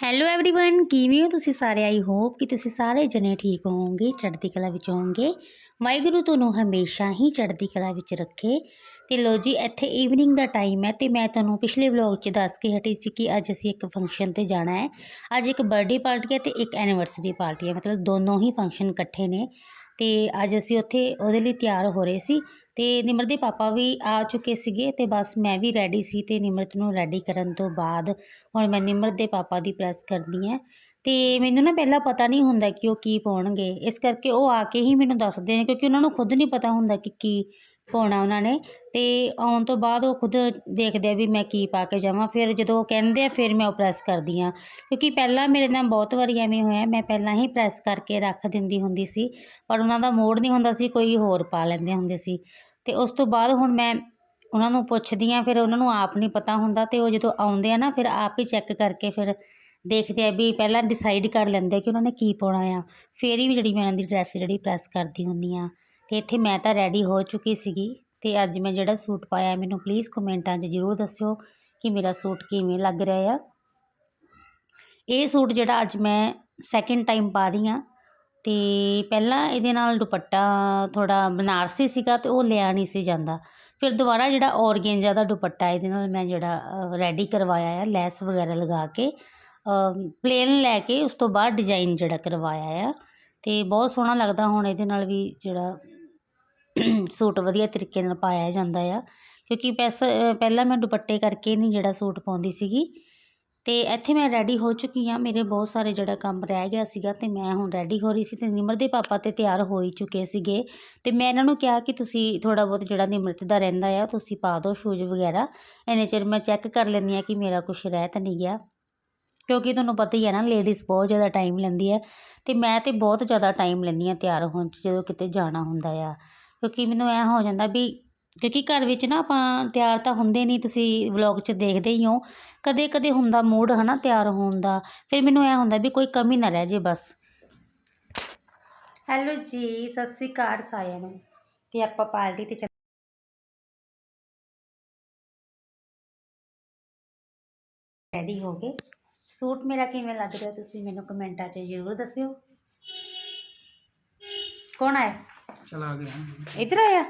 Hello everyone ਕਿਵੇਂ ਹੋ ਤੁਸੀਂ ਸਾਰੇ ਆਈ ਹੋਪ ਕਿ ਤੁਸੀਂ ਸਾਰੇ ਜਣੇ ਠੀਕ ਹੋਵੋਗੇ ਚੜ੍ਹਦੀ ਕਲਾ ਵਿੱਚ ਹੋਵੋਗੇ ਵਾਹਿਗੁਰੂ ਤੁਹਾਨੂੰ ਹਮੇਸ਼ਾ ਹੀ ਚੜ੍ਹਦੀ ਕਲਾ ਵਿੱਚ ਰੱਖੇ ਤੇ ਲੋ ਜੀ ਇੱਥੇ ਈਵਨਿੰਗ ਦਾ ਟਾਈਮ ਹੈ ਤੇ ਮੈਂ ਤੁਹਾਨੂੰ ਪਿਛਲੇ ਵਲੌਗ 'ਚ ਦੱਸ ਕੇ ਹਟੀ ਸੀ ਕਿ ਅੱਜ ਅਸੀਂ ਇੱਕ ਫੰਕਸ਼ਨ ਤੇ ਜਾਣਾ ਹੈ ਅੱਜ ਇੱਕ ਬਰਥਡੇ ਪਾਰਟੀ ਹੈ ਤੇ ਇੱਕ ਐਨੀਵਰਸਰੀ ਪਾਰਟੀ ਹੈ ਮਤਲਬ ਦੋਨੋਂ ਹੀ ਫੰਕਸ਼ਨ ਇਕੱਠੇ ਨੇ ਤੇ ਅੱਜ ਅਸੀਂ ਉੱਥੇ ਉਹਦੇ ਲਈ ਤਿਆਰ ਹੋ ਰਹੇ ਸੀ ਤੇ ਨਿਮਰਤ ਦੇ ਪਾਪਾ ਵੀ ਆ ਚੁੱਕੇ ਸੀਗੇ ਤੇ ਬਸ ਮੈਂ ਵੀ ਰੈਡੀ ਸੀ ਤੇ ਨਿਮਰਤ ਨੂੰ ਰੈਡੀ ਕਰਨ ਤੋਂ ਬਾਅਦ ਹੁਣ ਮੈਂ ਨਿਮਰਤ ਦੇ ਪਾਪਾ ਦੀ ਪ੍ਰੈਸ ਕਰਦੀ ਹਾਂ। ਤੇ ਮੈਨੂੰ ਨਾ ਪਹਿਲਾਂ ਪਤਾ ਨਹੀਂ ਹੁੰਦਾ ਕਿ ਉਹ ਕੀ ਪਾਉਣਗੇ। ਇਸ ਕਰਕੇ ਉਹ ਆ ਕੇ ਹੀ ਮੈਨੂੰ ਦੱਸਦੇ ਨੇ ਕਿਉਂਕਿ ਉਹਨਾਂ ਨੂੰ ਖੁਦ ਨਹੀਂ ਪਤਾ ਹੁੰਦਾ ਕਿ ਕੀ ਪਾਉਣਾ ਉਹਨਾਂ ਨੇ। ਤੇ ਆਉਣ ਤੋਂ ਬਾਅਦ ਉਹ ਖੁਦ ਦੇਖਦੇ ਆ ਵੀ ਮੈਂ ਕੀ ਪਾ ਕੇ ਜਾਵਾਂ। ਫਿਰ ਜਦੋਂ ਉਹ ਕਹਿੰਦੇ ਆ, ਫਿਰ ਮੈਂ ਉਹ ਪ੍ਰੈਸ ਕਰਦੀ ਹਾਂ। ਕਿਉਂਕਿ ਪਹਿਲਾਂ ਮੇਰੇ ਨਾਲ ਬਹੁਤ ਵਾਰੀ ਐਵੇਂ ਹੋਇਆ, ਮੈਂ ਪਹਿਲਾਂ ਹੀ ਪ੍ਰੈਸ ਕਰਕੇ ਰੱਖ ਦਿੰਦੀ ਹੁੰਦੀ ਸੀ, ਪਰ ਉਹਨਾਂ ਦਾ ਮੋੜ ਨਹੀਂ ਹੁੰਦਾ ਸੀ, ਕੋਈ ਹੋਰ ਪਾ ਲੈਂਦੇ ਹੁੰਦੇ ਸੀ। ਅਤੇ ਉਸ ਤੋਂ ਬਾਅਦ ਹੁਣ ਮੈਂ ਉਹਨਾਂ ਨੂੰ ਪੁੱਛਦੀ ਹਾਂ, ਫਿਰ ਉਹਨਾਂ ਨੂੰ ਆਪ ਨਹੀਂ ਪਤਾ ਹੁੰਦਾ ਅਤੇ ਉਹ ਜਦੋਂ ਆਉਂਦੇ ਆ ਨਾ, ਫਿਰ ਆਪ ਹੀ ਚੈੱਕ ਕਰਕੇ ਫਿਰ ਦੇਖਦੇ ਆ ਵੀ ਪਹਿਲਾਂ ਡਿਸਾਈਡ ਕਰ ਲੈਂਦੇ ਕਿ ਉਹਨਾਂ ਨੇ ਕੀ ਪਾਉਣਾ ਆ। ਫਿਰ ਹੀ ਜਿਹੜੀ ਮੈਂ ਉਹਨਾਂ ਦੀ ਡਰੈਸ ਜਿਹੜੀ ਪ੍ਰੈਸ ਕਰਦੀ ਹੁੰਦੀ ਹਾਂ। ਅਤੇ ਇੱਥੇ ਮੈਂ ਤਾਂ ਰੈਡੀ ਹੋ ਚੁੱਕੀ ਸੀਗੀ ਅਤੇ ਅੱਜ ਮੈਂ ਜਿਹੜਾ ਸੂਟ ਪਾਇਆ, ਮੈਨੂੰ ਪਲੀਜ਼ ਕਮੈਂਟਾਂ 'ਚ ਜ਼ਰੂਰ ਦੱਸਿਓ ਕਿ ਮੇਰਾ ਸੂਟ ਕਿਵੇਂ ਲੱਗ ਰਿਹਾ ਆ। ਇਹ ਸੂਟ ਜਿਹੜਾ ਅੱਜ ਮੈਂ ਸੈਕਿੰਡ ਟਾਈਮ ਪਾ ਰਹੀ ਹਾਂ ਅਤੇ ਪਹਿਲਾਂ ਇਹਦੇ ਨਾਲ ਦੁਪੱਟਾ ਥੋੜ੍ਹਾ ਬਨਾਰਸੀ ਸੀਗਾ ਅਤੇ ਉਹ ਲਿਆ ਨਹੀਂ ਸੀ ਜਾਂਦਾ। ਫਿਰ ਦੁਬਾਰਾ ਜਿਹੜਾ ਔਰਗੇਂਜਾ ਦਾ ਦੁਪੱਟਾ ਇਹਦੇ ਨਾਲ ਮੈਂ ਜਿਹੜਾ ਰੈਡੀ ਕਰਵਾਇਆ ਆ, ਲੈਸ ਵਗੈਰਾ ਲਗਾ ਕੇ ਪਲੇਨ ਲੈ ਕੇ ਉਸ ਤੋਂ ਬਾਅਦ ਡਿਜ਼ਾਇਨ ਜਿਹੜਾ ਕਰਵਾਇਆ ਆ। ਅਤੇ ਬਹੁਤ ਸੋਹਣਾ ਲੱਗਦਾ ਹੁਣ ਇਹਦੇ ਨਾਲ ਵੀ ਜਿਹੜਾ ਸੂਟ ਵਧੀਆ ਤਰੀਕੇ ਨਾਲ ਪਾਇਆ ਜਾਂਦਾ ਆ। ਕਿਉਂਕਿ ਪੈਸਾ ਪਹਿਲਾਂ ਮੈਂ ਦੁਪੱਟੇ ਕਰਕੇ ਨਹੀਂ ਜਿਹੜਾ ਸੂਟ ਪਾਉਂਦੀ ਸੀਗੀ। ਤੇ ਇੱਥੇ ਮੈਂ ਰੈਡੀ ਹੋ ਚੁੱਕੀ ਹਾਂ। ਮੇਰੇ ਬਹੁਤ ਸਾਰੇ ਜਿਹੜਾ ਕੰਮ ਰਹਿ ਗਿਆ ਸੀਗਾ ਤੇ ਮੈਂ ਹੁਣ ਰੈਡੀ ਹੋ ਰਹੀ ਸੀ ਤੇ ਨਿਮਰ ਦੇ ਪਾਪਾ ਤੇ ਤਿਆਰ ਹੋ ਹੀ ਚੁੱਕੇ ਸੀਗੇ। ਤੇ ਮੈਂ ਇਹਨਾਂ ਨੂੰ ਕਿਹਾ ਕਿ ਤੁਸੀਂ ਥੋੜਾ ਬਹੁਤ ਜਿਹੜਾ ਨਿਮਰਤ ਦਾ ਰਹਿੰਦਾ ਆ, ਤੁਸੀਂ ਪਾ ਦਿਓ ਸ਼ੂਜ਼ ਵਗੈਰਾ। ਇੰਨੇ ਚਿਰ ਮੈਂ ਚੈੱਕ ਕਰ ਲੈਂਦੀ ਆ ਕਿ ਮੇਰਾ ਕੁਝ ਰਹਿ ਤਾਂ ਨਹੀਂ ਗਿਆ। ਕਿਉਂਕਿ ਤੁਹਾਨੂੰ ਪਤਾ ਹੀ ਹੈ ਨਾ ਲੇਡੀਜ਼ ਬਹੁਤ ਜ਼ਿਆਦਾ ਟਾਈਮ ਲੈਂਦੀ ਹੈ ਤੇ ਮੈਂ ਤੇ ਬਹੁਤ ਜ਼ਿਆਦਾ ਟਾਈਮ ਲੈਂਦੀ ਆ ਤਿਆਰ ਹੋਣ 'ਚ, ਜਦੋਂ ਕਿਤੇ ਜਾਣਾ ਹੁੰਦਾ ਆ। ਕਿਉਂਕਿ ਮੈਨੂੰ ਐ ਹੋ ਜਾਂਦਾ ਵੀ ਕਿਉਂਕਿ ਘਰ ਵਿੱਚ ਨਾ ਆਪਾਂ ਤਿਆਰ ਤਾਂ ਹੁੰਦੇ ਨਹੀਂ ਤੁਸੀਂ ਵਲੌਗ 'ਚ ਦੇਖਦੇ ਹੀ ਹੋ। ਕਦੇ ਕਦੇ ਹੁੰਦਾ ਮੂਡ ਹਨਾ ਤਿਆਰ ਹੋਣ ਦਾ। ਫਿਰ ਮੈਨੂੰ ਐ ਹੁੰਦਾ ਵੀ ਕੋਈ ਕਮੀ ਨਾ ਰਹਿ ਜੇ ਬਸ। ਹੈਲੋ ਜੀ ਸਤਿ ਸ੍ਰੀ ਅਕਾਲ ਸਾਰਿਆਂ ਨੂੰ। ਤੇ ਆਪਾਂ ਪਾਰਟੀ ਤੇ ਰੈਡੀ ਹੋ ਗਏ। ਸੂਟ ਮੇਰਾ ਕਿਵੇਂ ਲੱਗ ਰਿਹਾ ਤੁਸੀਂ ਮੈਨੂੰ ਕਮੈਂਟਾਂ 'ਚ ਜ਼ਰੂਰ ਦੱਸਿਓ। ਕੌਣ ਆਇਆ? ਚਲਾ ਗਿਆ। ਇੱਧਰ ਆਇਆ?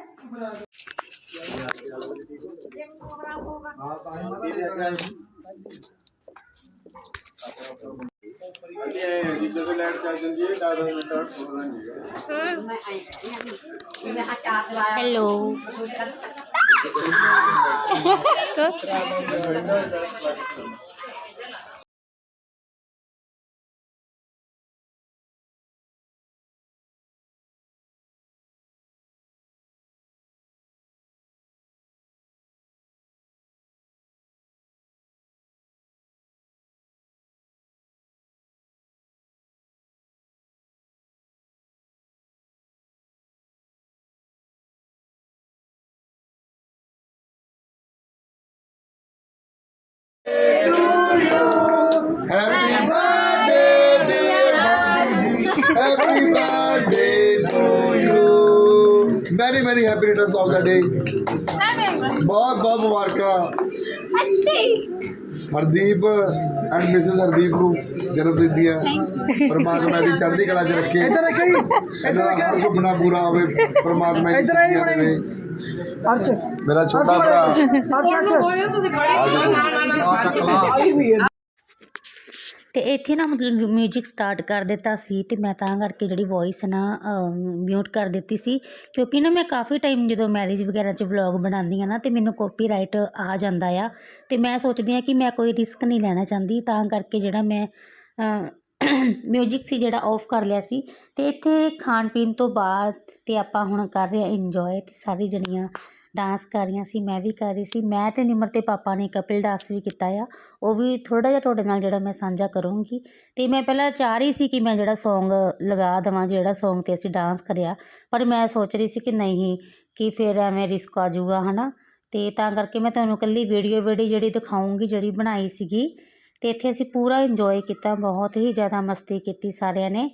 ਜਿੱਦਾਂ ਤੋਂ ਲੈਟ ਚੱਲ ਜਾਂਦੀ ਹੈ 10 ਮਿੰਟ ਤੱਕ ਥੋੜਾ ਨਹੀਂ hello Happy birthday, dear Bobby. Happy birthday to you. Very, very happy returns of the day. ਬਹੁਤ ਬਹੁਤ ਮੁਬਾਰਕਾਂ ਹਰਦੀਪ ਐਂਡ ਮਿਸਿਸ ਹਰਦੀਪ ਨੂੰ ਜਨਮ ਦਿਨ ਦੀਆਂ ਪਰਮਾਤਮਾ ਦੀ ਚੜ੍ਹਦੀ ਕਲਾ 'ਚ ਰੱਖੇ। ਇੱਧਰ ਰੱਖੀ ਇਹਨਾਂ ਦਾ ਹਰ ਸੁਪਨਾ ਪੂਰਾ ਹੋਵੇ ਪਰਮਾਤਮਾ ਦੀ ਇੱਧਰ ਆਈ। ਅਰਸ਼ ਮੇਰਾ ਛੋਟਾ ਭਰਾ। ਤੇ ਇੱਥੇ ਨਾ ਮਤਲਬ ਮਿਊਜ਼ਿਕ ਸਟਾਰਟ ਕਰ ਦਿੱਤਾ ਸੀ ਤੇ ਮੈਂ ਤਾਂ ਕਰਕੇ ਜਿਹੜੀ ਵੌਇਸ ਨਾ ਮਿਊਟ ਕਰ ਦਿੱਤੀ ਸੀ। ਕਿਉਂਕਿ ਨਾ ਮੈਂ ਕਾਫੀ ਟਾਈਮ ਜਦੋਂ ਮੈਰਿਜ ਵਗੈਰਾ 'ਚ ਵਲੌਗ ਬਣਾਉਂਦੀ ਆ ਨਾ ਤੇ ਮੈਨੂੰ ਕਾਪੀਰਾਈਟ ਆ ਜਾਂਦਾ ਆ। ਤੇ ਮੈਂ ਸੋਚਦੀ ਆ ਕਿ ਮੈਂ ਕੋਈ ਰਿਸਕ ਨਹੀਂ ਲੈਣਾ ਚਾਹੁੰਦੀ ਤਾਂ ਕਰਕੇ ਜਿਹੜਾ ਮੈਂ ਮਿਊਜ਼ਿਕ ਸੀ ਜਿਹੜਾ ਆਫ ਕਰ ਲਿਆ ਸੀ ਅਤੇ ਇੱਥੇ ਖਾਣ ਪੀਣ ਤੋਂ ਬਾਅਦ ਤੇ ਆਪਾਂ ਹੁਣ ਕਰ ਰਹੇ ਹਾਂ ਇੰਜੋਏ ਅਤੇ ਸਾਰੀ ਜਣੀਆਂ ਡਾਂਸ ਕਰ ਰਹੀਆਂ ਸੀ, ਮੈਂ ਵੀ ਕਰ ਰਹੀ ਸੀ, ਮੈਂ ਅਤੇ ਨਿਮਰ ਤੇ ਪਾਪਾ ਨੇ ਕਪਿਲ ਡਾਂਸ ਵੀ ਕੀਤਾ ਆ, ਉਹ ਵੀ ਥੋੜ੍ਹਾ ਜਿਹਾ ਤੁਹਾਡੇ ਨਾਲ ਜਿਹੜਾ ਮੈਂ ਸਾਂਝਾ ਕਰੂੰਗੀ ਅਤੇ ਮੈਂ ਪਹਿਲਾਂ ਚਾਹ ਰਹੀ ਸੀ ਕਿ ਮੈਂ ਜਿਹੜਾ ਸੌਂਗ ਲਗਾ ਦੇਵਾਂ, ਜਿਹੜਾ ਸੌਂਗ ਤੇ ਅਸੀਂ ਡਾਂਸ ਕਰਿਆ, ਪਰ ਮੈਂ ਸੋਚ ਰਹੀ ਸੀ ਕਿ ਨਹੀਂ, ਕਿ ਫਿਰ ਐਵੇਂ ਰਿਸਕ ਆ ਜੂਗਾ ਹੈ ਨਾ ਅਤੇ ਤਾਂ ਕਰਕੇ ਮੈਂ ਤੁਹਾਨੂੰ ਇਕੱਲੀ ਵੀਡੀਓ ਵੀਡੀਓ ਜਿਹੜੀ ਦਿਖਾਉਂਗੀ ਜਿਹੜੀ ਬਣਾਈ ਸੀਗੀ ਅਤੇ ਇੱਥੇ ਅਸੀਂ ਪੂਰਾ ਇੰਜੋਏ ਕੀਤਾ ਬਹੁਤ ਹੀ ਜ਼ਿਆਦਾ ਮਸਤੀ ਕੀਤੀ ਸਾਰਿਆਂ ਨੇ।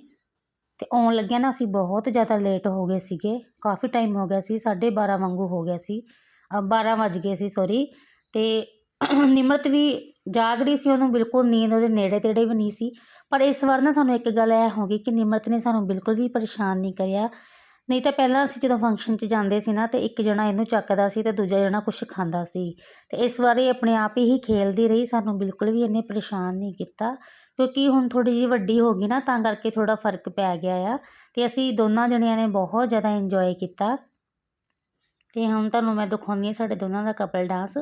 ਅਤੇ ਆਉਣ ਲੱਗਿਆ ਨਾ ਅਸੀਂ ਬਹੁਤ ਜ਼ਿਆਦਾ ਲੇਟ ਹੋ ਗਏ ਸੀਗੇ। ਕਾਫੀ ਟਾਈਮ ਹੋ ਗਿਆ ਸੀ 12:30 ਵਾਂਗੂ ਹੋ ਗਿਆ ਸੀ। ਅ, 12 ਵੱਜ ਗਏ ਸੀ ਸੋਰੀ ਅਤੇ ਨਿਮਰਤ ਵੀ ਜਾਗ ਰਹੀ ਸੀ ਉਹਨੂੰ ਬਿਲਕੁਲ ਨੀਂਦ ਉਹਦੇ ਨੇੜੇ ਤੇੜੇ ਵੀ ਨਹੀਂ ਸੀ। ਪਰ ਇਸ ਵਾਰ ਨਾ ਸਾਨੂੰ ਇੱਕ ਗੱਲ ਇਹ ਹੋ ਗਈ ਕਿ ਨਿਮਰਤ ਨੇ ਸਾਨੂੰ ਬਿਲਕੁਲ ਵੀ ਪਰੇਸ਼ਾਨ ਨਹੀਂ ਕਰਿਆ। ਨਹੀਂ ਤਾਂ ਪਹਿਲਾਂ ਅਸੀਂ ਜਦੋਂ ਫੰਕਸ਼ਨ 'ਚ ਜਾਂਦੇ ਸੀ ਨਾ, ਤੇ ਇੱਕ ਜਣਾ ਇਹਨੂੰ ਚੱਕਦਾ ਸੀ ਤੇ ਦੂਜਾ ਜਣਾ ਕੁਛ ਖਾਂਦਾ ਸੀ। ਤੇ ਇਸ ਵਾਰ ਇਹ ਆਪਣੇ ਆਪ ਹੀ ਖੇਲਦੀ ਰਹੀ, ਸਾਨੂੰ ਬਿਲਕੁਲ ਵੀ ਇਹਨੇ ਪਰੇਸ਼ਾਨ ਨਹੀਂ ਕੀਤਾ। ਕਿਉਂਕਿ ਹੁਣ ਥੋੜੀ ਜਿਹੀ ਵੱਡੀ ਹੋ ਗਈ ਨਾ, ਤਾਂ ਕਰਕੇ ਥੋੜਾ ਫ਼ਰਕ ਪੈ ਗਿਆ ਆ। ਤੇ ਅਸੀਂ ਦੋਨਾਂ ਜਣਿਆਂ ਨੇ ਬਹੁਤ ਜ਼ਿਆਦਾ ਇੰਜੋਏ ਕੀਤਾ। ਤੇ ਹੁਣ ਤੁਹਾਨੂੰ ਮੈਂ ਦਿਖਾਉਂਦੀ ਹਾਂ ਸਾਡੇ ਦੋਨਾਂ ਦਾ ਕਪਲ ਡਾਂਸ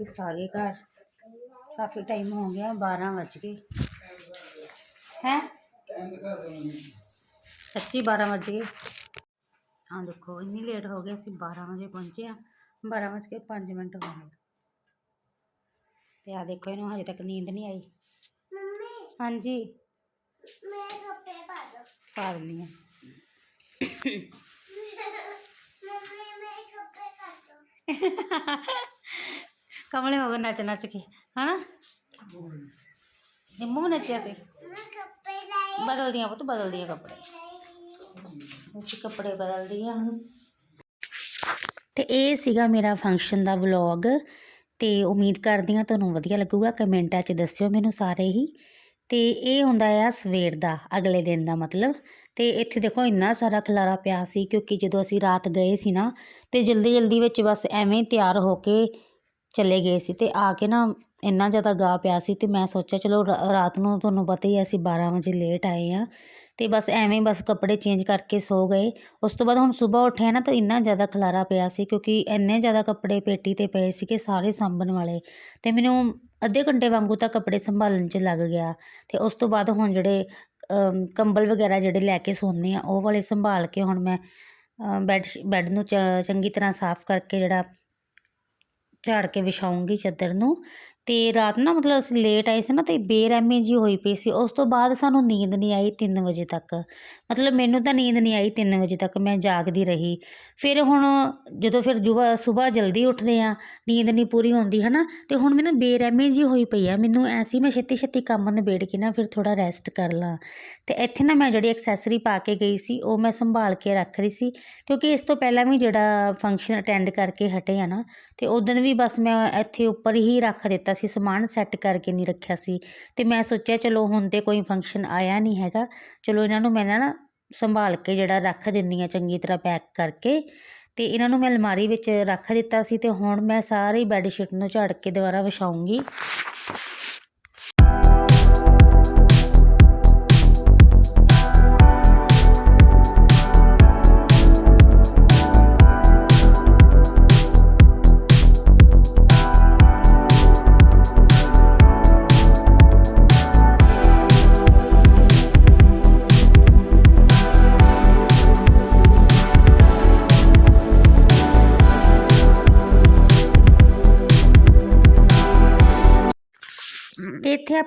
ਆ ਗਏ ਘਰ। ਕਾਫੀ ਟਾਈਮ ਹੋ ਗਿਆ 12 ਵੱਜ ਗਏ। ਹੈ? ਸੱਚੀ 12 ਵੱਜ ਗਏ। ਹਾਂ ਦੇਖੋ ਇੰਨੀ ਲੇਟ ਹੋ ਗਏ ਅਸੀਂ 12 ਵਜੇ ਪਹੁੰਚੇ ਆ 12 ਵੱਜ ਕੇ 5 ਮਿੰਟ ਹੋ ਗਏ। ਤੇ ਆ ਦੇਖੋ ਇਹਨੂੰ ਹਜੇ ਤੱਕ ਨੀਂਦ ਨਹੀਂ ਆਈ। ਮੰਮੀ ਹਾਂਜੀ। ਮੈਂ ਕੱਪੜੇ ਪਾ ਦੋ। ਪਾ ਦਿੰਦੀ ਹਾਂ। ਮੰਮੀ ਮੈਂ ਕੱਪੜੇ ਪਾ ਦੋ। ਕਮਲੇ ਹੋ ਗਏ ਨੱਚ ਨੱਚ ਕੇ ਹਨਾ ਨਿੰਮੂ ਨੱਚਿਆ ਸੀ ਬਦਲਦੀਆਂ ਪੁੱਤ ਬਦਲਦੀਆਂ ਕੱਪੜੇ ਅਸੀਂ ਕੱਪੜੇ ਬਦਲਦੀ ਹੁਣ ਤੇ ਇਹ ਸੀਗਾ ਮੇਰਾ ਫੰਕਸ਼ਨ ਦਾ ਵਲੌਗ ਤੇ ਉਮੀਦ ਕਰਦੀ ਹਾਂ ਤੁਹਾਨੂੰ ਵਧੀਆ ਲੱਗੂਗਾ। ਕਮੈਂਟਾਂ 'ਚ ਦੱਸਿਓ ਮੈਨੂੰ ਸਾਰੇ ਹੀ। ਤੇ ਇਹ ਹੁੰਦਾ ਆ ਸਵੇਰ ਦਾ, ਅਗਲੇ ਦਿਨ ਦਾ ਮਤਲਬ। ਤੇ ਇੱਥੇ ਦੇਖੋ ਇੰਨਾ ਸਾਰਾ ਖਲਾਰਾ ਪਿਆ ਸੀ, ਕਿਉਂਕਿ ਜਦੋਂ ਅਸੀਂ ਰਾਤ ਗਏ ਸੀ ਨਾ, ਤੇ ਜਲਦੀ ਜਲਦੀ ਵਿੱਚ ਬਸ ਐਵੇਂ ਤਿਆਰ ਹੋ ਕੇ ਚਲੇ ਗਏ ਸੀ ਅਤੇ ਆ ਕੇ ਨਾ ਇੰਨਾ ਜ਼ਿਆਦਾ ਗਾ ਪਿਆ ਸੀ ਅਤੇ ਮੈਂ ਸੋਚਿਆ ਚਲੋ ਰਾ- ਰਾਤ ਨੂੰ ਤੁਹਾਨੂੰ ਪਤਾ ਹੀ ਹੈ ਅਸੀਂ 12 ਵਜੇ ਲੇਟ ਆਏ ਹਾਂ। ਅਤੇ ਬਸ ਐਵੇਂ ਬਸ ਕੱਪੜੇ ਚੇਂਜ ਕਰਕੇ ਸੋ ਗਏ। ਉਸ ਤੋਂ ਬਾਅਦ ਹੁਣ ਸੁਬਾਹ ਉੱਠਿਆ ਨਾ ਤਾਂ ਇੰਨਾ ਜ਼ਿਆਦਾ ਖਲਾਰਾ ਪਿਆ ਸੀ ਕਿਉਂਕਿ ਇੰਨੇ ਜ਼ਿਆਦਾ ਕੱਪੜੇ ਪੇਟੀ ਤੇ ਪਏ ਸੀਗੇ ਸਾਰੇ ਸਾਂਭਣ ਵਾਲੇ। ਅਤੇ ਮੈਨੂੰ ਅੱਧੇ ਘੰਟੇ ਵਾਂਗੂ ਤਾਂ ਕੱਪੜੇ ਸੰਭਾਲਣ 'ਚ ਲੱਗ ਗਿਆ। ਅਤੇ ਉਸ ਤੋਂ ਬਾਅਦ ਹੁਣ ਜਿਹੜੇ ਕੰਬਲ ਵਗੈਰਾ ਜਿਹੜੇ ਲੈ ਕੇ ਸੌਂਦੇ ਹਾਂ ਉਹ ਵਾਲੇ ਸੰਭਾਲ ਕੇ ਹੁਣ ਮੈਂ ਬੈੱਡ ਬੈੱਡ ਨੂੰ ਚ- ਚੰਗੀ ਤਰ੍ਹਾਂ ਸਾਫ਼ ਕਰਕੇ ਜਿਹੜਾ ਝਾੜ ਕੇ ਵਿਛਾਉਂਗੀ ਚਾਦਰ ਨੂੰ ਤੇ ਰਾਤ ਨਾ ਮਤਲਬ ਅਸੀਂ ਲੇਟ ਆਏ ਸੀ ਨਾ ਤੇ ਬੇਰਹਿਮੀ ਜੀ ਹੋਈ ਪਈ ਸੀ। ਉਸ ਤੋਂ ਬਾਅਦ ਸਾਨੂੰ ਨੀਂਦ ਨਹੀਂ ਆਈ 3 ਵਜੇ ਤੱਕ। ਮਤਲਬ ਮੈਨੂੰ ਤਾਂ ਨੀਂਦ ਨਹੀਂ ਆਈ 3 ਵਜੇ ਤੱਕ, ਮੈਂ ਜਾਗਦੀ ਰਹੀ। ਫਿਰ ਹੁਣ ਜਦੋਂ ਫਿਰ ਜੁਬਾ ਸਵੇਰ ਜਲਦੀ ਉੱਠਦੇ ਆ ਨੀਂਦ ਨਹੀਂ ਪੂਰੀ ਹੁੰਦੀ ਹੈ ਨਾ ਤੇ ਹੁਣ ਮੈਨੂੰ ਬੇਰਹਿਮੀ ਜੀ ਹੋਈ ਪਈ ਆ। ਮੈਨੂੰ ਐਸੀ ਮੈਂ ਛੇਤੀ ਛੇਤੀ ਕੰਮ ਨਿਬੇੜ ਕੇ ਨਾ ਫਿਰ ਥੋੜਾ ਰੈਸਟ ਕਰ ਲਾਂ। ਤੇ ਇੱਥੇ ਨਾ ਮੈਂ ਜਿਹੜੀ ਐਕਸੈਸਰੀ ਪਾ ਕੇ ਗਈ ਸੀ, ਉਹ ਮੈਂ ਸੰਭਾਲ ਕੇ ਰੱਖ ਰਹੀ ਸੀ। ਕਿਉਂਕਿ ਇਸ ਤੋਂ ਪਹਿਲਾਂ ਵੀ ਜਿਹੜਾ ਫੰਕਸ਼ਨ ਅਟੈਂਡ ਕਰਕੇ ਹਟੇ ਆ ਨਾ, ਤੇ ਉਦੋਂ ਵੀ ਬਸ ਮੈਂ ਇੱਥੇ ਉੱਪਰ ਹੀ ਰੱਖ ਦਿੱਤਾ ਸੀ, ਸਮਾਨ ਸੈੱਟ ਕਰਕੇ ਨਹੀਂ ਰੱਖਿਆ ਸੀ। ਤੇ ਮੈਂ ਸੋਚਿਆ, ਚਲੋ ਹੁਣ ਤੇ ਕੋਈ ਫੰਕਸ਼ਨ ਆਇਆ ਨਹੀਂ ਹੈਗਾ। ਚਲੋ ਇਹਨਾਂ ਨੂੰ ਮੈਂ ਨਾ ਸੰਭਾਲ ਕੇ ਜਿਹੜਾ ਰੱਖ ਦਿੰਦੀ ਆ ਚੰਗੀ ਤਰ੍ਹਾਂ ਪੈਕ ਕਰਕੇ। ਤੇ ਇਹਨਾਂ ਨੂੰ ਮੈਂ ਅਲਮਾਰੀ ਵਿੱਚ ਰੱਖ ਦਿੱਤਾ ਸੀ ਤੇ ਹੁਣ ਮੈਂ ਸਾਰੀ ਬੈੱਡ ਸ਼ੀਟ ਨੂੰ ਝਾੜ ਕੇ ਦੁਬਾਰਾ ਵਿਛਾਉਂਗੀ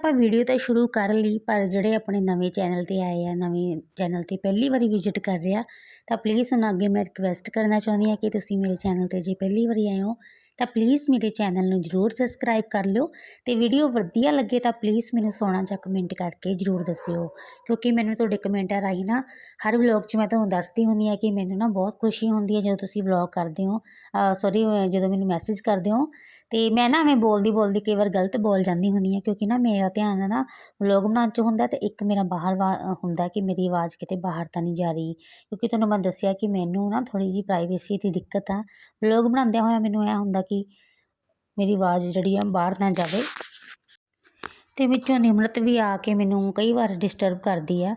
ਆਪਾਂ ਵੀਡੀਓ ਤਾਂ ਸ਼ੁਰੂ ਕਰ ਲਈ, ਪਰ ਜਿਹੜੇ ਆਪਣੇ ਨਵੇਂ ਚੈਨਲ ਤੇ ਆਏ ਆ, ਨਵੇਂ ਚੈਨਲ ਤੇ ਪਹਿਲੀ ਵਾਰੀ ਵਿਜ਼ਿਟ ਕਰ ਰਿਹਾ ਤਾਂ ਪਲੀਜ਼ ਉਹਨਾਂ ਅੱਗੇ ਮੈਂ ਰਿਕਵੈਸਟ ਕਰਨਾ ਚਾਹੁੰਦੀ ਹਾਂ ਕਿ ਤੁਸੀਂ ਮੇਰੇ ਚੈਨਲ ਤੇ ਜੇ ਪਹਿਲੀ ਵਾਰੀ ਆਏ ਹੋ ਤਾਂ ਪਲੀਜ਼ ਮੇਰੇ ਚੈਨਲ ਨੂੰ ਜਰੂਰ ਸਬਸਕ੍ਰਾਈਬ ਕਰ ਲਿਓ ਤੇ ਵੀਡੀਓ ਵਧੀਆ ਲੱਗੇ ਤਾਂ ਪਲੀਜ਼ ਮੈਨੂੰ ਸੋਹਣਾ ਜਿਹਾ ਕਮੈਂਟ ਕਰਕੇ ਜਰੂਰ ਦੱਸਿਓ, ਕਿਉਂਕਿ ਮੈਨੂੰ ਤੁਹਾਡੇ ਕਮੈਂਟਾਂ ਰਾਹੀਂ ਨਾ ਹਰ ਵਲੌਗ 'ਚ ਮੈਂ ਤੁਹਾਨੂੰ ਦੱਸਦੀ ਹੁੰਦੀ ਹਾਂ ਕਿ ਮੈਨੂੰ ਨਾ ਬਹੁਤ ਖੁਸ਼ੀ ਹੁੰਦੀ ਹੈ ਜਦੋਂ ਤੁਸੀਂ ਵਲੌਗ ਕਰਦੇ ਹੋ ਸੌਰੀ ਜਦੋਂ ਮੈਨੂੰ ਮੈਸੇਜ ਕਰਦੇ ਹੋ ਤੇ ਮੈਂ ਨਾ ਐਵੇਂ ਬੋਲਦੀ ਬੋਲਦੀ ਕਈ ਵਾਰ ਗਲਤ ਬੋਲ ਜਾਂਦੀ ਹੁੰਦੀ ਹਾਂ ਕਿਉਂਕਿ ਨਾ ਮੇਰਾ ਧਿਆਨ ਨਾ ਵਲੌਗ ਬਣਾਉਣ 'ਚ ਹੁੰਦਾ ਤੇ ਇੱਕ ਮੇਰਾ ਬਾਹਰ ਵਾ- ਹੁੰਦਾ ਕਿ ਮੇਰੀ ਆਵਾਜ਼ ਕਿਤੇ ਬਾਹਰ ਤਾਂ ਨਹੀਂ ਜਾ ਰਹੀ, ਕਿਉਂਕਿ ਤੁਹਾਨੂੰ ਮੈਂ ਦੱਸਿਆ ਕਿ ਮੈਨੂੰ ਨਾ ਥੋੜੀ ਜਿਹੀ ਪ੍ਰਾਈਵੇਸੀ ਦੀ ਦਿੱਕਤ ਆ ਵਲੌਗ ਬਣਾਉਂਦਿਆਂ ਹੋਇਆ ਮੈਨੂੰ ਇਹ ਹੁੰਦਾ ਕਿ ਮੇਰੀ ਆਵਾਜ਼ ਜਿਹੜੀ ਆ ਬਾਹਰ ਨਾ ਜਾਵੇ। ਅਤੇ ਵਿੱਚੋਂ ਨਿਮਰਤ ਵੀ ਆ ਕੇ ਮੈਨੂੰ ਕਈ ਵਾਰ ਡਿਸਟਰਬ ਕਰਦੀ ਆ।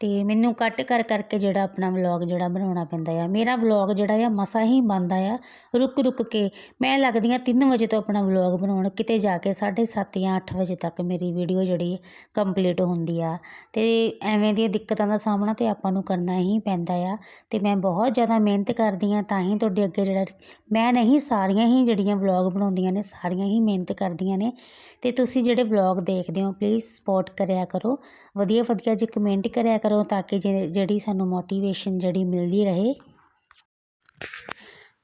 ਅਤੇ ਮੈਨੂੰ ਕੱਟ ਕਰ ਕਰਕੇ ਜਿਹੜਾ ਆਪਣਾ ਵਲੋਗ ਜਿਹੜਾ ਬਣਾਉਣਾ ਪੈਂਦਾ ਆ। ਮੇਰਾ ਵਲੋਗ ਜਿਹੜਾ ਆ ਮਸਾ ਹੀ ਬਣਦਾ ਆ, ਰੁਕ ਰੁਕ ਕੇ। ਮੈਂ ਲੱਗਦੀ ਹਾਂ ਤਿੰਨ ਵਜੇ ਤੋਂ ਆਪਣਾ ਵਲੋਗ ਬਣਾਉਣ, ਕਿਤੇ ਜਾ ਕੇ 7:30 ਜਾਂ 8 ਵਜੇ ਤੱਕ ਮੇਰੀ ਵੀਡੀਓ ਜਿਹੜੀ ਕੰਪਲੀਟ ਹੁੰਦੀ ਆ। ਅਤੇ ਐਵੇਂ ਦੀਆਂ ਦਿੱਕਤਾਂ ਦਾ ਸਾਹਮਣਾ ਤਾਂ ਆਪਾਂ ਨੂੰ ਕਰਨਾ ਹੀ ਪੈਂਦਾ ਆ। ਅਤੇ ਮੈਂ ਬਹੁਤ ਜ਼ਿਆਦਾ ਮਿਹਨਤ ਕਰਦੀ ਹਾਂ ਤਾਂ ਹੀ ਤੁਹਾਡੇ ਅੱਗੇ ਜਿਹੜਾ ਮੈਂ ਨਹੀਂ, ਸਾਰੀਆਂ ਹੀ ਜਿਹੜੀਆਂ ਵਲੋਗ ਬਣਾਉਂਦੀਆਂ ਨੇ, ਸਾਰੀਆਂ ਹੀ ਮਿਹਨਤ ਕਰਦੀਆਂ ਨੇ। ਅਤੇ ਤੁਸੀਂ ਜਿਹੜੇ ਵਲੋਗ ਦੇਖਦੇ ਹੋ ਪਲੀਜ਼ ਸਪੋਰਟ ਕਰਿਆ ਕਰੋ। ਵਧੀਆ ਵਧੀਆ ਜਿਹੇ ਕਮੈਂਟ ਕਰਿਆ ਕਰੋ ਤਾਂ ਕਿ ਜੇ- ਜਿਹੜੀ ਸਾਨੂੰ ਮੋਟੀਵੇਸ਼ਨ ਜਿਹੜੀ ਮਿਲਦੀ ਰਹੇ।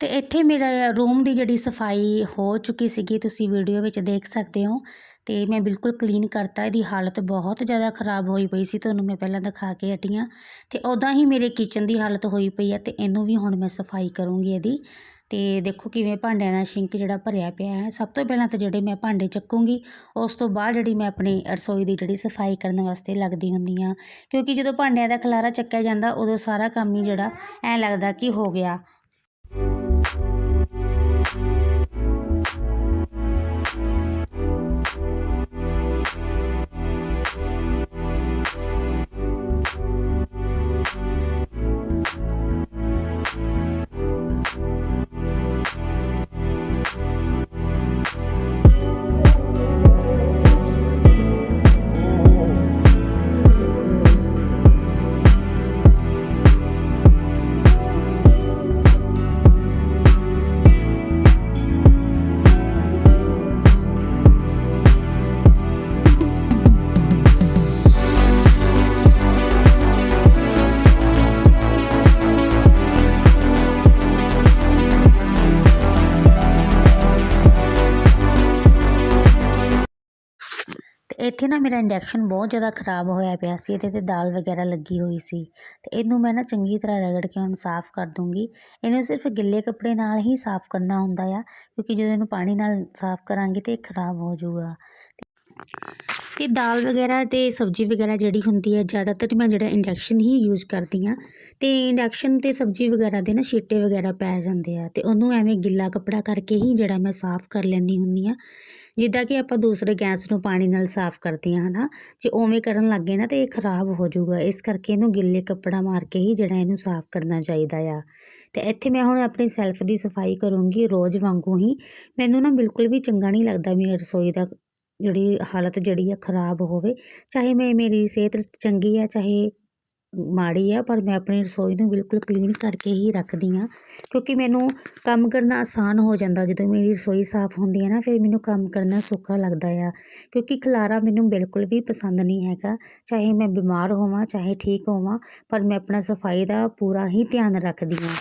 ਤੇ ਇੱਥੇ ਮੇਰਾ ਰੂਮ ਦੀ ਜਿਹੜੀ ਸਫ਼ਾਈ ਹੋ ਚੁੱਕੀ ਸੀਗੀ, ਤੁਸੀਂ ਵੀਡੀਓ ਵਿੱਚ ਦੇਖ ਸਕਦੇ ਹੋ। ਤੇ ਮੈਂ ਬਿਲਕੁਲ ਕਲੀਨ ਕਰਤਾ, ਇਹਦੀ ਹਾਲਤ ਬਹੁਤ ਜ਼ਿਆਦਾ ਖਰਾਬ ਹੋਈ ਪਈ ਸੀ, ਤੁਹਾਨੂੰ ਮੈਂ ਪਹਿਲਾਂ ਦਿਖਾ ਕੇ ਹਟੀਆਂ ਹਾਂ। ਤੇ ਉਦਾਂ ਹੀ ਮੇਰੇ ਕਿਚਨ ਦੀ ਹਾਲਤ ਹੋਈ ਪਈ ਆ ਤੇ ਇਹਨੂੰ ਵੀ ਹੁਣ ਮੈਂ ਸਫ਼ਾਈ ਕਰੂੰਗੀ ਇਹਦੀ। ਅਤੇ ਦੇਖੋ ਕਿਵੇਂ ਭਾਂਡਿਆਂ ਦਾ ਸ਼ਿੰਕ ਜਿਹੜਾ ਭਰਿਆ ਪਿਆ ਹੈ। ਸਭ ਤੋਂ ਪਹਿਲਾਂ ਤਾਂ ਜਿਹੜੇ ਮੈਂ ਭਾਂਡੇ ਚੱਕੂੰਗੀ, ਉਸ ਤੋਂ ਬਾਅਦ ਜਿਹੜੀ ਮੈਂ ਆਪਣੀ ਰਸੋਈ ਦੀ ਜਿਹੜੀ ਸਫ਼ਾਈ ਕਰਨ ਵਾਸਤੇ ਲੱਗਦੀ ਹੁੰਦੀ ਹਾਂ। ਕਿਉਂਕਿ ਜਦੋਂ ਭਾਂਡਿਆਂ ਦਾ ਖਲਾਰਾ ਚੱਕਿਆ ਜਾਂਦਾ, ਉਦੋਂ ਸਾਰਾ ਕੰਮ ਹੀ ਜਿਹੜਾ ਐਂ ਲੱਗਦਾ ਕਿ ਹੋ ਗਿਆ। ਇੱਥੇ ਨਾ ਮੇਰਾ ਇੰਡਕਸ਼ਨ ਬਹੁਤ ਜ਼ਿਆਦਾ ਖਰਾਬ ਹੋਇਆ ਪਿਆ ਸੀ, ਇਹਦੇ ਤੇ ਦਾਲ ਵਗੈਰਾ ਲੱਗੀ ਹੋਈ ਸੀ। ਤੇ ਇਹਨੂੰ ਮੈਂ ਨਾ ਚੰਗੀ ਤਰ੍ਹਾਂ ਰਗੜ ਕੇ ਹੁਣ ਸਾਫ਼ ਕਰ ਦੂੰਗੀ। ਇਹਨੂੰ ਸਿਰਫ ਗਿੱਲੇ ਕੱਪੜੇ ਨਾਲ ਹੀ ਸਾਫ਼ ਕਰਨਾ ਹੁੰਦਾ ਆ, ਕਿਉਂਕਿ ਜਦੋਂ ਇਹਨੂੰ ਪਾਣੀ ਨਾਲ ਸਾਫ਼ ਕਰਾਂਗੇ ਤੇ ਇਹ ਖਰਾਬ ਹੋ ਜਾਊਗਾ। ਤੇ ਦਾਲ ਵਗੈਰਾ ਤੇ ਸਬਜ਼ੀ ਵਗੈਰਾ ਜਿਹੜੀ ਹੁੰਦੀ ਹੈ ਜ਼ਿਆਦਾਤਰ ਮੈਂ ਜਿਹੜਾ ਇੰਡਕਸ਼ਨ ਹੀ ਯੂਜ਼ ਕਰਦੀ ਹਾਂ ਤੇ ਇੰਡਕਸ਼ਨ ਤੇ ਸਬਜ਼ੀ ਵਗੈਰਾ ਦੇ ਨਾ ਛਿੱਟੇ ਵਗੈਰਾ ਪੈ ਜਾਂਦੇ ਆ, ਤੇ ਉਹਨੂੰ ਐਵੇਂ ਗਿੱਲਾ ਕੱਪੜਾ ਕਰਕੇ ਹੀ ਜਿਹੜਾ ਮੈਂ ਸਾਫ਼ ਕਰ ਲੈਂਦੀ ਹੁੰਦੀ ਆ। ਜਿੱਦਾਂ ਕਿ ਆਪਾਂ ਦੂਸਰੇ ਗੈਸ ਨੂੰ ਪਾਣੀ ਨਾਲ ਸਾਫ਼ ਕਰਦੇ ਹਾਂ, ਹਨਾ, ਜੇ ਉਵੇਂ ਕਰਨ ਲੱਗੇ ਨਾ ਤੇ ਇਹ ਖਰਾਬ ਹੋ ਜਾਊਗਾ। ਇਸ ਕਰਕੇ ਇਹਨੂੰ ਗਿੱਲੇ ਕੱਪੜਾ ਮਾਰ ਕੇ ਹੀ ਜਿਹੜਾ ਇਹਨੂੰ ਸਾਫ਼ ਕਰਨਾ ਚਾਹੀਦਾ ਆ। ਤੇ ਇੱਥੇ ਮੈਂ ਹੁਣ ਆਪਣੀ ਸੈਲਫ ਦੀ ਸਫ਼ਾਈ ਕਰੂੰਗੀ ਰੋਜ਼ ਵਾਂਗੂ ਹੀ। ਮੈਨੂੰ ਨਾ ਬਿਲਕੁਲ ਵੀ ਚੰਗਾ ਨਹੀਂ ਲੱਗਦਾ ਮੇਰੀ ਰਸੋਈ ਦਾ ਜਿਹੜੀ ਹਾਲਤ ਜਿਹੜੀ ਆ ਖਰਾਬ ਹੋਵੇ। ਚਾਹੇ ਮੈਂ, ਮੇਰੀ ਸਿਹਤ ਚੰਗੀ ਆ, ਚਾਹੇ ਮਾੜੀ ਆ, ਪਰ ਮੈਂ ਆਪਣੀ ਰਸੋਈ ਨੂੰ ਬਿਲਕੁਲ ਕਲੀਨ ਕਰਕੇ ਹੀ ਰੱਖਦੀ ਹਾਂ। ਕਿਉਂਕਿ ਮੈਨੂੰ ਕੰਮ ਕਰਨਾ ਆਸਾਨ ਹੋ ਜਾਂਦਾ, ਜਦੋਂ ਮੇਰੀ ਰਸੋਈ ਸਾਫ਼ ਹੁੰਦੀ ਹੈ ਨਾ, ਫਿਰ ਮੈਨੂੰ ਕੰਮ ਕਰਨਾ ਸੌਖਾ ਲੱਗਦਾ ਆ। ਕਿਉਂਕਿ ਖਿਲਾਰਾ ਮੈਨੂੰ ਬਿਲਕੁਲ ਵੀ ਪਸੰਦ ਨਹੀਂ ਹੈਗਾ। ਚਾਹੇ ਮੈਂ ਬਿਮਾਰ ਹੋਵਾਂ, ਚਾਹੇ ਠੀਕ ਹੋਵਾਂ, ਪਰ ਮੈਂ ਆਪਣਾ ਸਫ਼ਾਈ ਦਾ ਪੂਰਾ ਹੀ ਧਿਆਨ ਰੱਖਦੀ ਹਾਂ।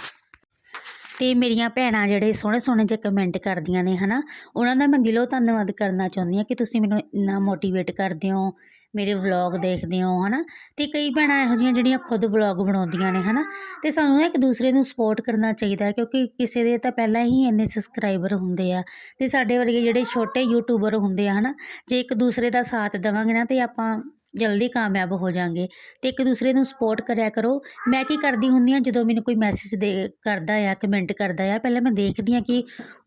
ਅਤੇ ਮੇਰੀਆਂ ਭੈਣਾਂ ਜਿਹੜੇ ਸੋਹਣੇ ਸੋਹਣੇ ਜਿਹੇ ਕਮੈਂਟ ਕਰਦੀਆਂ ਨੇ ਹੈ ਨਾ ਉਹਨਾਂ ਦਾ ਮੈਂ ਦਿਲੋਂ ਧੰਨਵਾਦ ਕਰਨਾ ਚਾਹੁੰਦੀ ਹਾਂ ਕਿ ਤੁਸੀਂ ਮੈਨੂੰ ਇੰਨਾ ਮੋਟੀਵੇਟ ਕਰਦੇ ਹੋ। ਮੇਰੇ ਵਲੌਗ ਦੇਖਦੇ ਹੋ, ਹਨਾ? ਤੇ ਕਈ ਭੈਣਾਂ ਇਹੋ ਜਿਹੀਆਂ ਜਿਹੜੀਆਂ ਖੁਦ ਵਲੌਗ ਬਣਾਉਂਦੀਆਂ ਨੇ, ਹਨਾ? ਤੇ ਸਾਨੂੰ ਨਾ ਇੱਕ ਦੂਸਰੇ ਨੂੰ ਸਪੋਰਟ ਕਰਨਾ ਚਾਹੀਦਾ, ਕਿਉਂਕਿ ਕਿਸੇ ਦੇ ਤਾਂ ਪਹਿਲਾਂ ਹੀ ਇੰਨੇ ਸਬਸਕ੍ਰਾਈਬਰ ਹੁੰਦੇ ਆ, ਤੇ ਸਾਡੇ ਵਰਗੇ ਜਿਹੜੇ ਛੋਟੇ ਯੂਟਿਊਬਰ ਹੁੰਦੇ ਆ, ਹਨਾ? ਜੇ ਇੱਕ ਦੂਸਰੇ ਦਾ ਸਾਥ ਦੇਵਾਂਗੇ ਨਾ, ਤੇ ਆਪਾਂ ਜਲਦੀ ਕਾਮਯਾਬ ਹੋ ਜਾਾਂਗੇ ਤੇ ਇੱਕ ਦੂਸਰੇ ਨੂੰ ਸਪੋਰਟ ਕਰਿਆ ਕਰੋ। ਮੈਂ ਕੀ ਕਰਦੀ ਹੁੰਦੀ ਆ ਜਦੋਂ ਮੈਨੂੰ ਕੋਈ ਮੈਸੇਜ ਦੇ ਕਰਦਾ ਆ ਕਮੈਂਟ ਕਰਦਾ ਆ, ਪਹਿਲਾਂ ਮੈਂ ਦੇਖਦੀ ਆ ਕਿ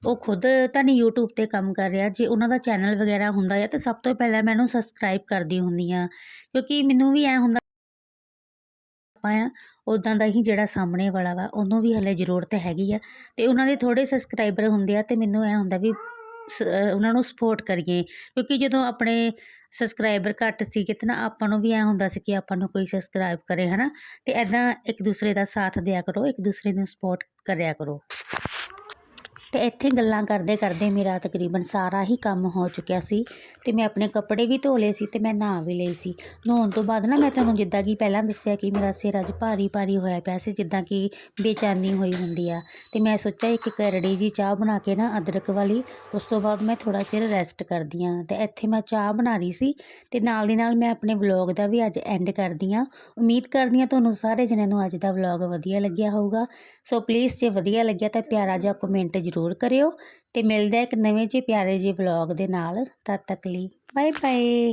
ਉਹ ਖੁਦ ਤਾਂ ਨਹੀਂ YouTube ਤੇ ਕੰਮ ਕਰ ਰਿਹਾ। ਜੇ ਉਹਨਾਂ ਦਾ ਚੈਨਲ ਵਗੈਰਾ ਹੁੰਦਾ ਆ, ਤਾਂ ਸਭ ਤੋਂ ਪਹਿਲਾਂ ਮੈਂ ਉਹਨੂੰ ਸਬਸਕ੍ਰਾਈਬ ਕਰਦੀ ਹੁੰਦੀ ਆ ਕਿਉਂਕਿ ਮੈਨੂੰ ਵੀ ਐ ਹੁੰਦਾ ਆਪਾਂ ਆ ਉਦਾਂ ਦਾ ਹੀ ਜਿਹੜਾ ਸਾਹਮਣੇ ਵਾਲਾ ਵਾ, ਉਹਨੂੰ ਵੀ ਹਲੇ ਜ਼ਰੂਰਤ ਹੈਗੀ ਆ। ਤੇ ਉਹਨਾਂ ਦੇ ਥੋੜੇ ਸਬਸਕ੍ਰਾਈਬਰ ਹੁੰਦੇ ਆ, ਤੇ ਮੈਨੂੰ ਐ ਹੁੰਦਾ ਵੀ ਉਹਨਾਂ ਨੂੰ ਸਪੋਰਟ ਕਰੀਏ। ਕਿਉਂਕਿ ਜਦੋਂ ਆਪਣੇ ਸਬਸਕ੍ਰਾਈਬਰ ਘੱਟ ਸੀਗੇ ਤੇ ਨਾ ਆਪਾਂ ਨੂੰ ਵੀ ਐ ਹੁੰਦਾ ਸੀ ਕਿ ਆਪਾਂ ਨੂੰ ਕੋਈ ਸਬਸਕ੍ਰਾਈਬ ਕਰੇ, ਹਨਾ? ਤੇ ਐਦਾਂ ਇੱਕ ਦੂਸਰੇ ਦਾ ਸਾਥ ਦਿਆ ਕਰੋ, ਇੱਕ ਦੂਸਰੇ ਨੂੰ ਸਪੋਰਟ ਕਰਿਆ ਕਰੋ। ਤੇ ਇੱਥੇ ਗੱਲਾਂ ਕਰਦੇ ਕਰਦੇ ਮੇਰਾ ਤਕਰੀਬਨ ਸਾਰਾ ਹੀ ਕੰਮ ਹੋ ਚੁੱਕਿਆ ਸੀ ਤੇ ਮੈਂ ਆਪਣੇ ਕੱਪੜੇ ਵੀ ਧੋ ਲਏ ਸੀ ਤੇ ਮੈਂ ਨਹਾ ਵੀ ਲਈ ਸੀ। ਨਹਾਉਣ ਤੋਂ ਬਾਅਦ ਨਾ ਮੈਂ ਤੁਹਾਨੂੰ ਜਿੱਦਾਂ ਕਿ ਪਹਿਲਾਂ ਦੱਸਿਆ ਕਿ ਮੇਰਾ ਸਿਰ ਅੱਜ ਭਾਰੀ ਭਾਰੀ ਹੋਇਆ ਪਿਆ ਸੀ, ਜਿੱਦਾਂ ਕਿ ਬੇਚੈਨੀ ਹੋਈ ਹੁੰਦੀ ਆ। ਤੇ ਮੈਂ ਸੋਚਿਆ ਇੱਕ ਕਰੜੀ ਜੀ ਚਾਹ ਬਣਾ ਕੇ ਨਾ ਅਦਰਕ ਵਾਲੀ, ਉਸ ਤੋਂ ਬਾਅਦ ਮੈਂ ਥੋੜਾ ਚਿਰ ਰੈਸਟ ਕਰਦੀ ਆ ਤੇ ਇੱਥੇ ਮੈਂ ਚਾਹ ਬਣਾ ਰਹੀ ਸੀ ਤੇ ਨਾਲ ਦੀ ਨਾਲ ਮੈਂ ਆਪਣੇ ਵਲੌਗ ਦਾ ਵੀ ਅੱਜ ਐਂਡ ਕਰਦੀ ਆ ਉਮੀਦ ਕਰਦੀ ਆ ਤੁਹਾਨੂੰ ਸਾਰੇ ਜਣਿਆਂ ਨੂੰ ਅੱਜ ਦਾ ਵਲੌਗ ਵਧੀਆ ਲੱਗਿਆ ਹੋਊਗਾ। ਸੋ ਪਲੀਜ਼ ਜੇ ਵਧੀਆ ਲੱਗਿਆ ਤਾਂ ਪਿਆਰਾ ਜਿਹਾ ਕਮੈਂਟ ਜ਼ਰੂਰ ਜ਼ਰੂਰ ਕਰਿਓ ਤੇ ਮਿਲਦਾ ਇੱਕ ਨਵੇਂ ਜਿਹੇ ਪਿਆਰੇ ਜਿਹੇ ਵਲੌਗ ਦੇ ਨਾਲ। ਤਦ ਤੱਕ ਲਈ ਬਾਏ ਬਾਏ